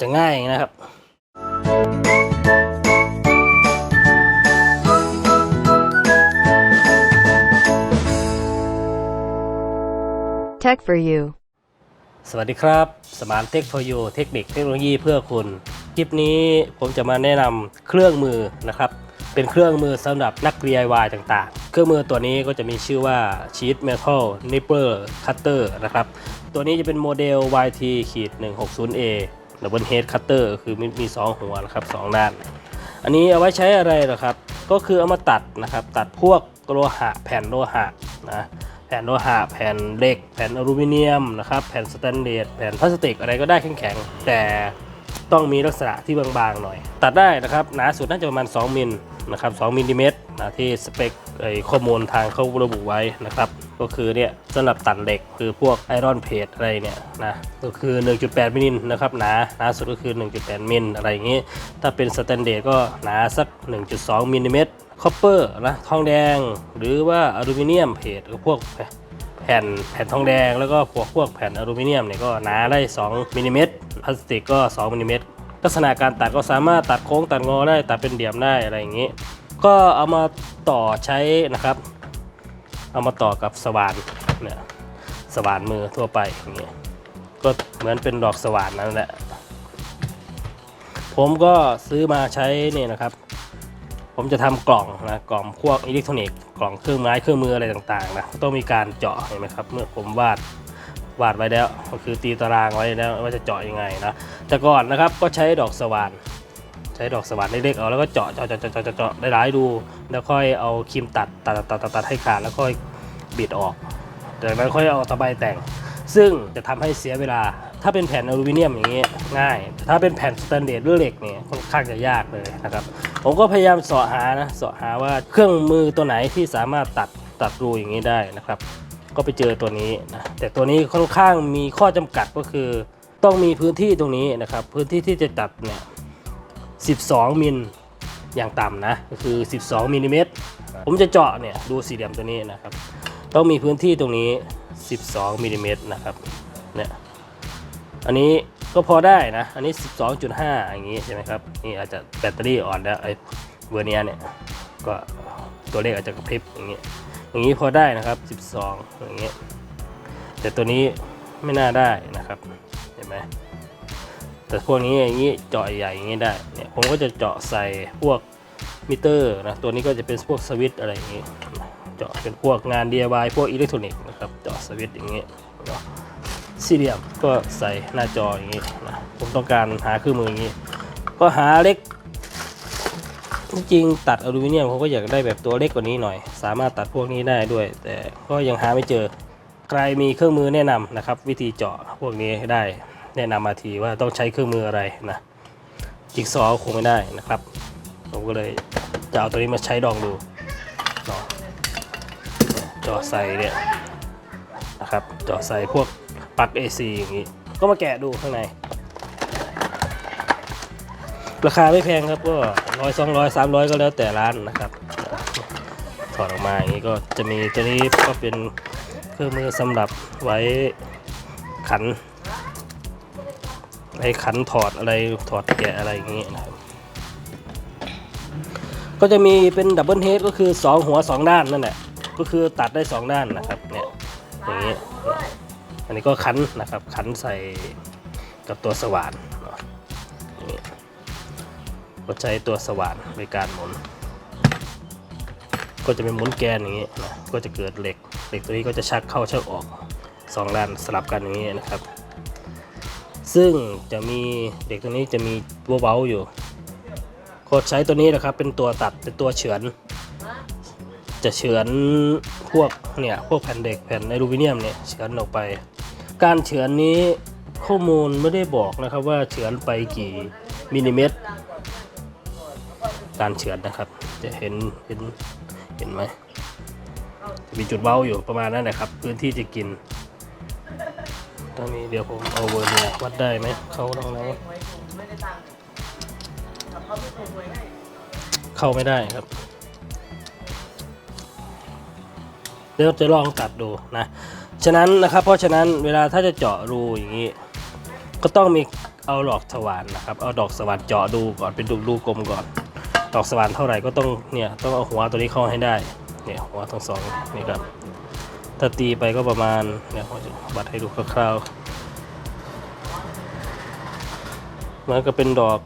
จะง่ายนะครับ Tech for you. สวัสดีครับ สมานเทคโ o ยูเทคนิคเทคโนโลยีเพื่อคุณ คลิปนี้ผมจะมาแนะนำเครื่องมือนะครับ เป็นเครื่องมือสำหรับนัก DIY ต่างๆ เครื่องมือตัวนี้ก็จะมีชื่อว่า Sheet Metal Nipper Cutter นะครับ ตัวนี้จะเป็นโมเดล ดับเบิลเฮดคัตเตอร์คือมีมี2หัวนะครับ2ด้าน อันนี้เอาไว้ใช้อะไรเหรอครับ ก็คือเอามาตัดนะครับ ตัดพวกโลหะแผ่นโลหะนะแผ่นโลหะแผ่นเหล็ก แผ่นอลูมิเนียมนะครับ แผ่นสแตนเลสแผ่นพลาสติกอะไรก็ได้แข็งๆแต่ ต้องมีลักษณะที่บางๆหน่อย ตัดได้นะครับหนาสุดน่าจะประมาณ 2มิลนะครับ2มิลลิเมตรนะที่สเปคไอข้อมูลทางเขาระบุไว้นะครับ ก็คือเนี่ยสำหรับตัดเหล็กคือพวกไอรอนเพจอะไรเนี่ยนะก็คือ 1.8 มิลนะครับหนาหนาสุดก็คือ 1.8 มิลอะไรอย่างงี้ ถ้าเป็นสแตนเดร์ก็หนาสัก 1.2มิลลิเมตรคอปเปอร์นะทองแดง หรือว่าอลูมิเนียมเพจพวกแผ่นแผ่นทองแดงแล้วก็พวกพวกแผ่นอลูมิเนียมเนี่ยก็หนาได้ 2มิลลิเมตร พลาสติกก็2มิลลิเมตรลักษณะการตัดก็สามารถตัดโค้งตัดงอได้ตัดเป็นเดี่ยมได้อะไรอย่างนี้ ก็เอามาต่อใช้นะครับ เอามาต่อกับสว่านเนี่ยสว่านมือทั่วไปอย่างเงี้ยก็เหมือนเป็นดอกสว่านนั่นแหละ ผมก็ซื้อมาใช้นี่นะครับ ผมจะทำกล่องนะกล่องพวกอิเล็กทรอนิกส์กล่องเครื่องไม้เครื่องมืออะไรต่างๆนะต้องมีการเจาะเห็นไหมครับ เมื่อผมวาด วาดไว้แล้ว ก็คือตีตารางไว้แล้วว่าจะเจาะยังไงนะแต่ก่อนนะครับก็ใช้ดอกสว่านใช้ดอกสว่านเล็กๆเอาแล้วก็เจาะเจาะเจาะเจาะเจาะได้หลายๆดู แล้วค่อยเอาครีมตัดตัดตัดตัดตัดให้ขาดแล้วค่อยบิดออกจากนั้นค่อยเอาตะไบแต่ง ซึ่งจะทำให้เสียเวลา ถ้าเป็นแผ่นอลูมิเนียมอย่างนี้ง่ายแต่ถ้าเป็นแผ่นสแตนเลสหรือเหล็กเนี่ยค่อนข้างจะยากเลยนะครับ ผมก็พยายามเสาะหานะเสาะหาว่าเครื่องมือตัวไหนที่สามารถตัดตัดรูอย่างนี้ได้นะครับ ก็ไปเจอตัวนี้นะแต่ตัวนี้ค่อนข้างมีข้อจำกัดก็คือ ต้องมีพื้นที่ตรงนี้นะครับ พื้นที่ที่จะตัดเนี่ย 12 มิลอย่างต่ำนะก็คือ 12มิลลิเมตรผมจะเจาะเนี่ยดูสี่เหลี่ยมตัวนี้นะครับ ต้องมีพื้นที่ตรงนี้ 12มิลลิเมตรนะครับเนี่ยอันนี้ก็พอได้นะ อันนี้ 12.5 อย่างนี้ใช่ไหมครับนี่อาจจะแบตเตอรี่อ่อนแล้วไอ้เวอร์เนียเนี่ยก็ตัวเลขอาจจะกระพริบอย่างนี้ อย่างนี้พอได้นะครับ 12 อย่างเงี้ยแต่ตัวนี้ไม่น่าได้นะครับเห็นไหมแต่พวกนี้อย่างนี้เจาะใหญ่อย่างนี้ได้เนี่ยผมก็จะเจาะใส่พวกมิเตอร์นะตัวนี้ก็จะเป็นพวกสวิตอะไรอย่างนี้เจาะเป็นพวกงาน DIY พวกอิเล็กทรอนิกส์นะครับเจาะสวิตอย่างนี้เนาะสี่เหลี่ยมก็ใส่หน้าจออย่างนี้นะผมต้องการหาเครื่องมืออย่างนี้ ก็หาเล็ก จริงๆตัดอลูมิเนียมผมก็อยากได้แบบตัวเล็กกว่านี้หน่อย สามารถตัดพวกนี้ได้ด้วย แต่ก็ยังหาไม่เจอ ใครมีเครื่องมือแนะนำนะครับ วิธีเจาะพวกนี้ได้ แนะนำมาทีว่าต้องใช้เครื่องมืออะไรนะจิ๊กซอว์คงไม่ได้นะครับ ผมก็เลยจะเอาตัวนี้มาใช้ลองดูเนาะเจาะใส่เนี่ยนะครับเจาะใส่พวกปลั๊ก AC อย่างนี้ ก็มาแกะดูข้างใน ราคาไม่แพงครับก็ร้อยสองร้อยสามร้อยก็แล้วแต่ร้านนะครับถอดออกมาอย่างนี้ก็จะมีตัวนี้ก็เป็นเครื่องมือสำหรับไว้ขันไว้ขันถอดอะไรถอดแกะอะไรอย่างนี้นะครับก็จะมีเป็นดับเบิลเฮดก็คือ 2 หัว 2 ด้านนั่นแหละก็คือตัดได้ 2 ด้านนะครับเนี่ยอย่างนี้อันนี้ก็ขันนะครับขันใส่กับตัวสว่าน ก็ใช้ตัวสว่านในการหมุน ก็จะเป็นหมุนแกนอย่างนี้นะก็จะเกิดเหล็ก เหล็กตัวนี้ก็จะชักเข้าชักออกสองด้านสลับกันอย่างนี้นะครับ ซึ่งจะมีเหล็กตัวนี้จะมีตัวเบาอยู่ก็ใช้ตัวนี้นะครับ เป็นตัวตัดเป็นตัวเฉือน จะเฉือนพวกเนี่ยพวกแผ่นเหล็กแผ่นอลูมิเนียมเนี่ยเฉือนออกไป การเฉือนนี้ข้อมูลไม่ได้บอกนะครับว่าเฉือนไปกี่มิลลิเมตร การเฉือนนะครับ จะเห็นเห็นเห็นไหมจะมีจุดเบ้าอยู่ประมาณนั้นแหละครับ พื้นที่จะกินตรงนี้เดี๋ยวผมเอาเวอร์เนี่ยวัดได้ไหมเข้าตรงไหนเข้าไม่ได้ครับเดี๋ยวจะลองตัดดูนะฉะนั้นนะครับ เพราะฉะนั้นเวลาถ้าจะเจาะรูอย่างนี้ ก็ต้องมีเอาดอกสว่านนะครับ เอาดอกสว่านเจาะดูก่อนเป็นดูดูกลมก่อน ดอกสว่านเท่าไหร่ก็ต้องเนี่ยต้องเอาหัวตัวนี้เข้าให้ได้เนี่ยหัวทั้งสองนี่ครับถ้าตีไปก็ประมาณเนี่ยผมจะวัดให้ดูคร่าวๆมันก็เป็นดอก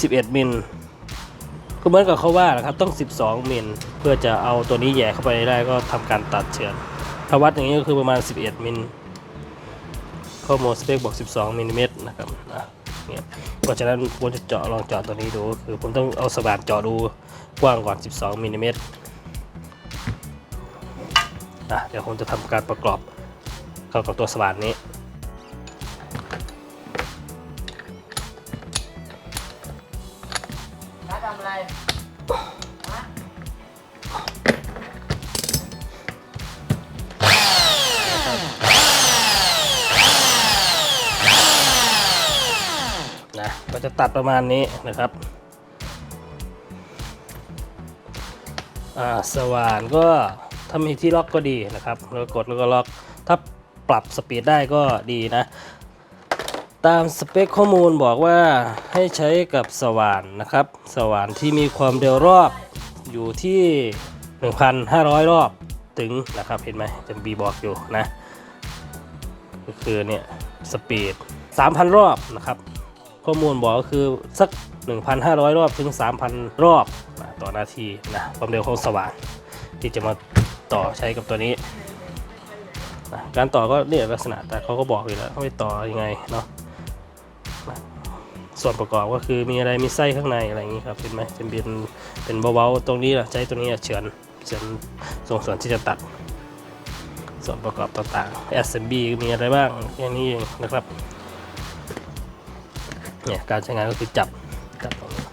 11 มิลก็เหมือนกับเขาว่าแหละครับต้อง 12 มิลเพื่อจะเอาตัวนี้แย่เข้าไปได้ก็ทำการตัดเฉือนถ้าวัดอย่างนี้ก็คือประมาณ 11 มิลข้อมูลสเปคบอก 12มิลลิเมตรนะครับ เนี่ยเพราะฉะนั้นผมจะเจาะลองเจาะตัวนี้ดู คือผมต้องเอาสว่านเจาะดูกว้างก่อน 12มิลลิเมตรนะเดี๋ยวผมจะทำการประกอบเข้ากับตัวสว่านนี้ทำอะไร ก็จะตัดประมาณนี้นะครับสว่านก็ถ้ามีที่ล็อกก็ดีนะครับแล้วกดแล้วก็ล็อกถ้าปรับสปีดได้ก็ดีนะ ตามสเปคข้อมูลบอกว่าให้ใช้กับสว่านนะครับ สว่านที่มีความเร็วรอบอยู่ที่ 1,500 รอบถึงนะครับเห็นไหมจะมีบอกอยู่นะ ก็คือเนี่ยสปีด3,000 รอบนะครับ ข้อมูลบอกก็คือสัก 1,500 รอบถึง 3,000 รอบต่อนาทีนะความเร็วของสว่านที่จะมาต่อใช้กับตัวนี้นะการต่อก็เนี่ยลักษณะแต่เขาก็บอกอยู่แล้วเขาไปต่อยังไงเนาะนะส่วนประกอบก็คือมีอะไรมีไส้ข้างในอะไรอย่างนี้ครับเห็นไหมจะเป็นเป็นเบาๆตรงนี้แหละใช้ตัวนี้เฉือนเฉือนส่งส่วนที่จะตัด ส่วนประกอบต่างๆ SMB มีอะไรบ้างแค่นี้เองนะครับ เนี่ยการใช้งานก็คือจับจับตรงนี้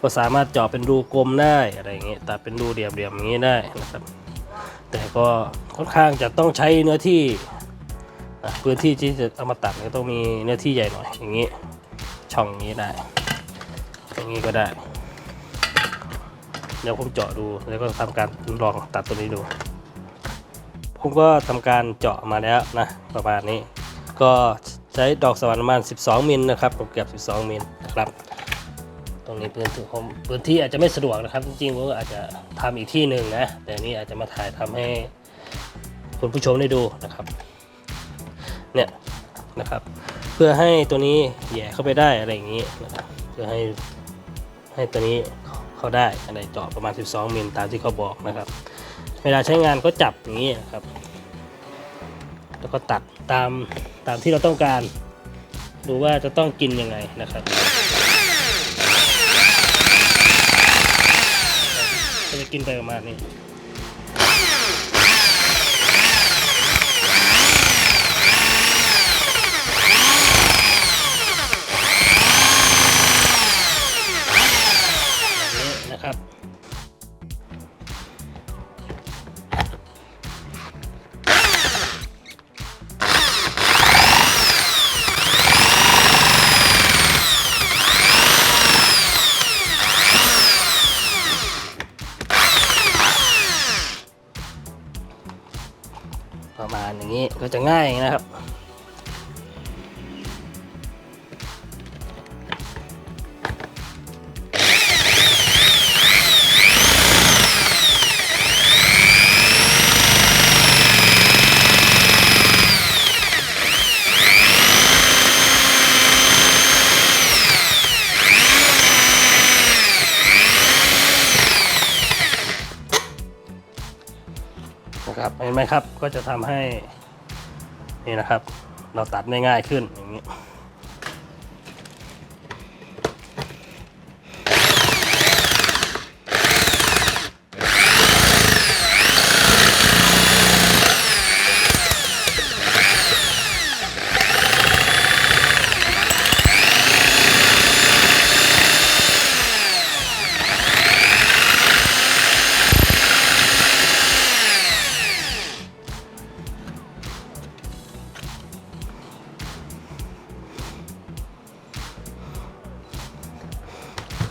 ก็สามารถเจาะเป็นรูกลมได้อะไรอย่างเงี้ยตัดเป็นรูเดี่ยมๆอย่างนี้ได้นะครับ แต่ก็ค่อนข้างจะต้องใช้เนื้อที่อะพื้นที่ที่จะเอามาตัดก็ต้องมีเนื้อที่ใหญ่หน่อยอย่างนี้ช่องนี้ได้ อย่างนี้ก็ได้ เดี๋ยวผมเจาะดูแล้วก็ทำการลองตัดตัวนี้ดู ผมก็ทำการเจาะมาแล้วนะประมาณนี้ ก็ ใช้ดอกสวรรค์ประมาณ 12 มิลนะครับเกือบ 12 มิลนะครับ ตรงนี้พื้นที่ผมพื้นที่อาจจะไม่สะดวกนะครับ จริงๆผมก็อาจจะทำอีกที่หนึ่งนะ แต่นี่อาจจะมาถ่ายทำให้คุณผู้ชมได้ดูนะครับ เนี่ยนะครับ เพื่อให้ตัวนี้แย่เข้าไปได้อะไรอย่างนี้นะครับเพื่อให้ให้ตัวนี้เข้าได้อะไรเจาะประมาณ 12มิลตามที่เขาบอกนะครับ เวลาใช้งานก็จับอย่างนี้นะครับ แล้วก็ตัดตาม ตามที่เราต้องการ ดูว่าจะต้องกินยังไงนะครับก็จะกินไปประมาณนี้ ง่ายนะครับ นะครับเห็นไหมครับก็จะทำให้ นี่นะครับ เราตัดได้ง่ายขึ้นอย่างนี้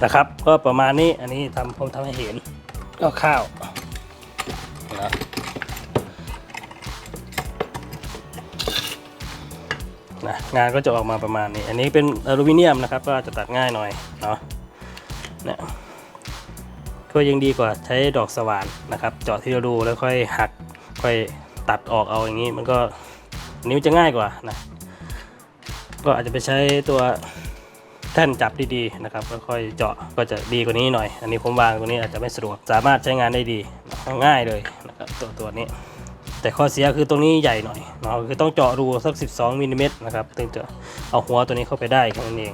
นะครับ ก็ประมาณนี้อันนี้ทำผมทำให้เห็นก็ข้าวนะนะงานก็จะออกมาประมาณนี้ อันนี้เป็นอลูมิเนียมนะครับ ก็จะตัดง่ายหน่อยเนาะเนี่ยก็ยังดีกว่าใช้ดอกสว่านนะครับ เจาะทีละรูแล้วค่อยหักค่อยตัดออกเอาอย่างนี้มันก็นิ้วจะง่ายกว่านะก็อาจจะไปใช้ตัว แท่นจับดีๆนะครับค่อยๆเจาะก็จะดีกว่านี้หน่อย อันนี้ผมวางตรงนี้อาจจะไม่สะดวกสามารถใช้งานได้ดีง่ายเลยนะครับตัวตัวนี้ แต่ข้อเสียคือตรงนี้ใหญ่หน่อยเนาะคือต้องเจาะรูสัก 12มิลลิเมตรนะครับถึงจะเอาหัวตัวนี้เข้าไปได้แค่นั้นเอง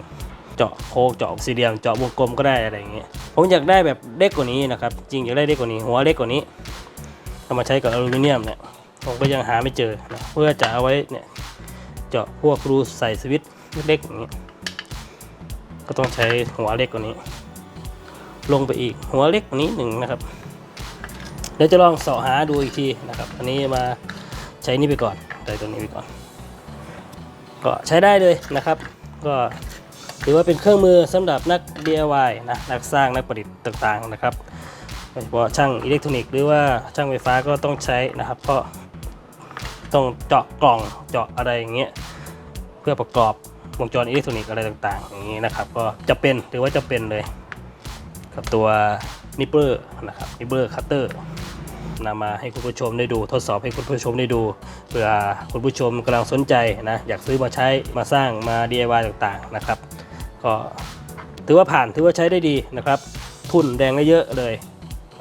เจาะโค้งเจาะสี่เหลี่ยมเจาะวงกลมก็ได้อะไรอย่างเงี้ยผมอยากได้แบบเล็กกว่านี้นะครับจริงอยากได้เล็กกว่านี้หัวเล็กกว่านี้เอามาใช้กับอลูมิเนียมเนี่ยผมก็ยังหาไม่เจอนะเพื่อจะเอาไว้เนี่ยเจาะพวกรูใส่สวิตช์เล็กๆอย่างเงี้ย ก็ต้องใช้หัวเล็กกว่านี้ ลงไปอีกหัวเล็กกว่านี้หนึ่งนะครับเดี๋ยวจะลองเสาะหาดูอีกทีนะครับ อันนี้มาใช้นี่ไปก่อนใส่ตัวนี้ไปก่อน ก็ใช้ได้เลยนะครับ ก็ถือว่าเป็นเครื่องมือสำหรับนัก DIY นะนักสร้างนักประดิษฐ์ต่างๆนะครับโดยเฉพาะช่างอิเล็กทรอนิกส์หรือว่าช่างไฟฟ้าก็ต้องใช้นะครับ เพราะต้องเจาะกล่องเจาะอะไรอย่างเงี้ยเพื่อประกอบ วงจรอิเล็กทรอนิกส์อะไรต่างๆ อย่างนี้นะครับ ก็จะเป็นถือว่าจะเป็นเลยกับตัวนิปเปอร์นะครับนิปเปอร์คัตเตอร์นำมาให้คุณผู้ชมได้ดูทดสอบให้คุณผู้ชมได้ดูเผื่อคุณผู้ชมกำลังสนใจนะอยากซื้อมาใช้มาสร้างมา DIY ต่างๆนะครับ ก็ถือว่าผ่านถือว่าใช้ได้ดีนะครับ ทุนแดงได้เยอะเลย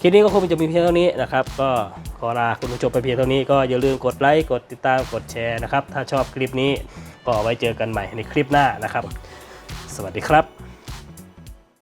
คลิปนี้ก็คงจะมีเพียงเท่านี้นะครับ ก็ขอลาคุณผู้ชมไปเพียงเท่านี้ก็อย่าลืมกดไลค์กดติดตามกดแชร์นะครับ ถ้าชอบคลิปนี้ ก็เอาไว้เจอกันใหม่ในคลิปหน้านะครับ สวัสดีครับ